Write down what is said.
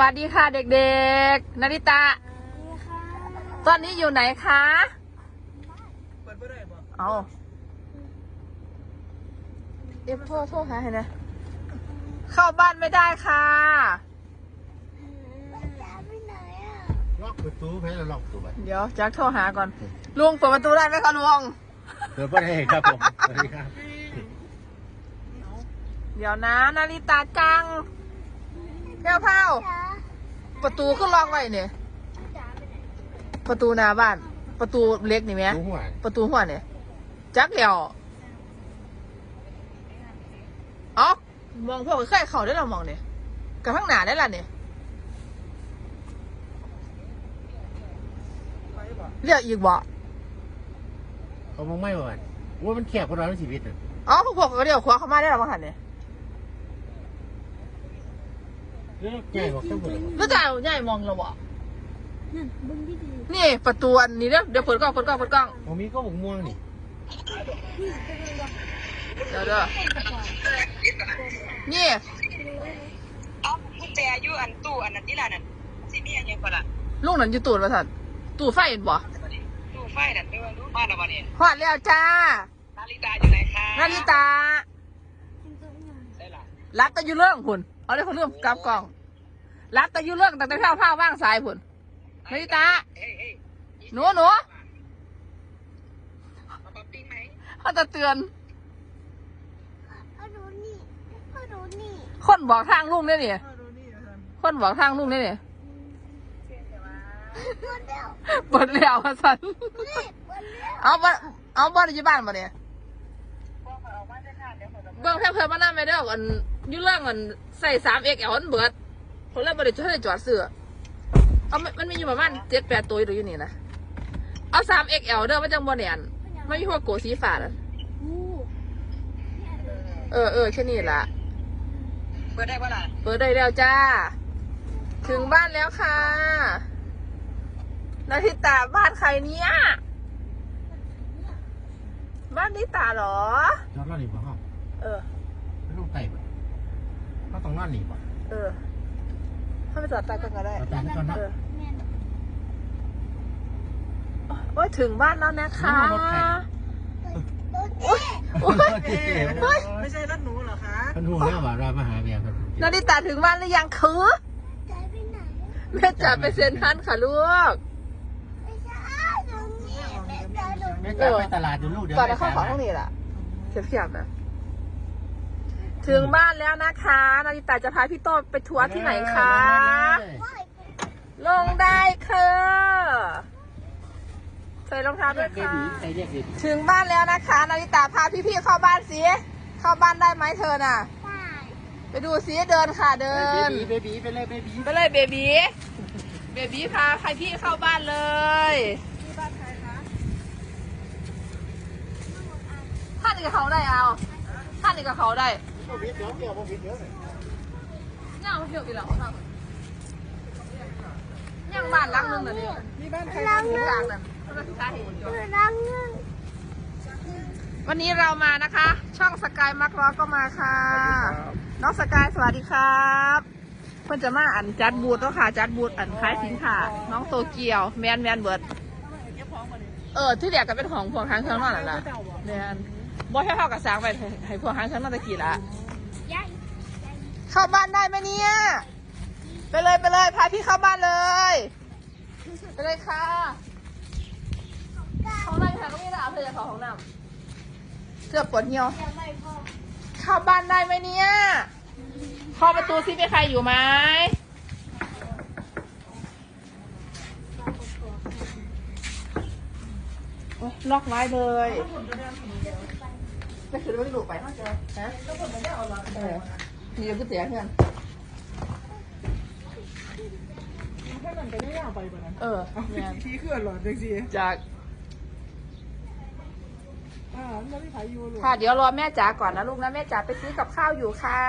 วัสดีค่ะเด็กๆนาริตะ ตอนนี้อยู่ไหนคะเปิดบ่ได้บ่เอาเอฟโทรโทรหาให้นะเข้าบ้านไม่ได้ค่ะล็อกประตูให้เราล็อกประตูไว้เดี๋ยวแจ็คโทรหาก่อน ลุงเปิดประตูได้ไหมคะลุงเปิดบ่ได้ครับผมสวัสดีครับ เดี๋ยวนะนาริตาจังแพ้วเผา ประตูก็ล็อกไว้เนี่ยประตูหน้าบ้าน ประตูเล็กนี่ไหมดูหัวประตูหัวเนี่ยจักเดียวอ๋อมองพวกเคยเข้าได้เรามองเนี่ยกับข้างหน้าได้ละเนี่ยไปบ่เรียกอีกบ่เขามองไม่บ่มันว่ามันแคบกว่าเราในชีวิตน่ะอ๋อพวกก็เรียกขวาเข้ามาได้หรอมั้งหันเนี่ย เรื่อง ใหญ่กว่าข้างบนรู้จักใหญ่มองเราบ่นั่นเบึงดีดีนี่ประตูอันนี้เด้อเดี๋ยวเปิดกล้องเปิดกล้องเปิดกล้องผมมีก็บกม่วงนี่เดี๋ยวเด้อนี่เอากุญแจอยู่อันตู้อันนั้นที่ละนั่นสิมีอันยังก่อนล่ะลุงนั่นอยู่ตูดมาสั่นตู้ไฟเห็นบ่ตู้ไฟนั่นไปว่ารู้บ้านละบ่เนี่ยฮอดแล้วจ้านาฬิกาอยู่ไหนคะนาริตาจริงจังยังได้ล่ะรัดแตะอยู่เรื่องพุ่น เอาเลยคนเรื่องกลับกล้องรัดแตะอยู่เรื่องตั้งแต่แพ้วผ้าว่างสายพุ่นนาริตาเฮ้ยเฮ้ยหนูหนูเอาป๊อปปิ้งไหมเขาจะเตือนพ่อดูนี่พ่อดูนี่คนบอกทางลุงได้เนี่ยถ้าดูนี่อาจารย์คนบอกทางลุงได้เนี่ยพ่อเดียวเปิดแล้วมาสั่นนี่พ่อเดียวเอาบ่เอาบ่ได้อยู่บ้านบ่เนี่ยพวกเขาออกมาจะทานเดี๋ยวเขาจะเบิ่งเพิ่มเพิ่มมาหน้าไม่ได้ออัน อยู่เรื่องอันใส่สามเอกแอลอันเบิดผมเลยบ่ได้จอดให้จอดเสื้อเอามันมันมีอยู่ประมาณเจ็ดแปดตัวอยู่อยู่นี่นะเอาสามเอกแอลเด้อมันจังบ่เนี่ยอันไม่มีพวกโกสีฟ้าน่ะอู้เออเออแค่นี้ละเปิดได้ป่ะล่ะเปิดได้แล้วจ้า ถึงบ้านแล้วค่ะนาทิตาบ้านใครเนี่ยบ้านนิตาเหรอจอดรอดหนีบ่ห้องเออไม่ต้องไต่บ่เขา ต้องนอนหนีบ่เออถ้าไปจอดตากันก็ได้ เราตามไปก่อนนะเออ แม่นโอ้ยถึงบ้านแล้วนะคะดูนี่โอ้ยโอ้ยโอ้ยไม่ใช่รถหนูเหรอคะท่านหูหน้าว่าเรามาหาเมียครับนาดิตาถึงบ้านหรือยังคือใจไปไหนแม่จ๋าไปเซ็นทรันค่ะลูก ไม่ใช่ดูนี่แม่จะดูแม่กลับไปตลาดอยู่ลูกเดี๋ยวก่อนจะเข้าของห้องนี้แหละเทียบๆนะ ถึงบ้านแล้วนะคะ นาดิตาจะพาพี่โต้ไปทัวร์ที่ไหนคะ ลงได้ค่ะใส่รองเท้าด้วยเบค่ะบีใส่เรียกเบบีถึงบ้านแล้วนะคะ นาริตาพาพี่ๆเข้าบ้านสิ เข้าบ้านได้ไหมเธอน่ะได้ไปดูสิเดินค่ะเดิเบนบีเบบีไปเลยเบบีไปเลยเบบี เบบีพาใครพี่เข้าบ้านเลยท่านนี่กับเขาได้เอาท่านนี่กับเขาได้บ่ผิด เดี๋ยวเดี๋ยวบ่ผิดเดี๋ยวย่าเที่ยวอีกแล้วท่านย่างบ้านหลังนึงน่ะนี่นี่บ้านใครบ้านกลางนั่นทำไมถึงกล้าเห็นอยู่คือรังนึงวันนี้เรามานะคะ ช่องสกายมักร้อก็มาค่ะ น้องสกายสวัสดีครับเพื่อนจะมาอันจัดบูธแล้วค่ะ จัดบูธอันขายสินค้าน้องโตเกียวแมนแมนเบิร์ดเออที่เดียกก็เป็นของพวกทางเครื่องนอนนั่นแหละแมนบอให้เข้ากับสางไปให้พวกทางเครื่องนอนตะกี้ละ เข้าบ้านได้ไหมเนี่ย ไปเลยไปเลยพาพี่เข้าบ้านเลย ไปเลยค่ะของน้ำค่ะก็ไม่ได้เอาเธอจะขอของน้ำเสื้อปวดเหี่ยวยังไม่พอเข้าบ้านได้ไหมเนี่ยเข้าประตูซิมีใครอยู่ไหมโอ๊ยล็อกไว้เลยไม่คือไม่หลุดไปฮะเออ มีก๋วยเตี๋ยวเพื่อนถ้ามันไปได้ยาวไปกว่านั้นเออเอาเนี่ยที่เคลื่อนหลอดจังสิจากอ่าแล้วพี่ไผอยู่หลวค่ะเดี๋ยวรอแม่จ๋าก่อนนะลูกนะ แม่จ๋าไปซื้อกับข้าวอยู่ค่ะ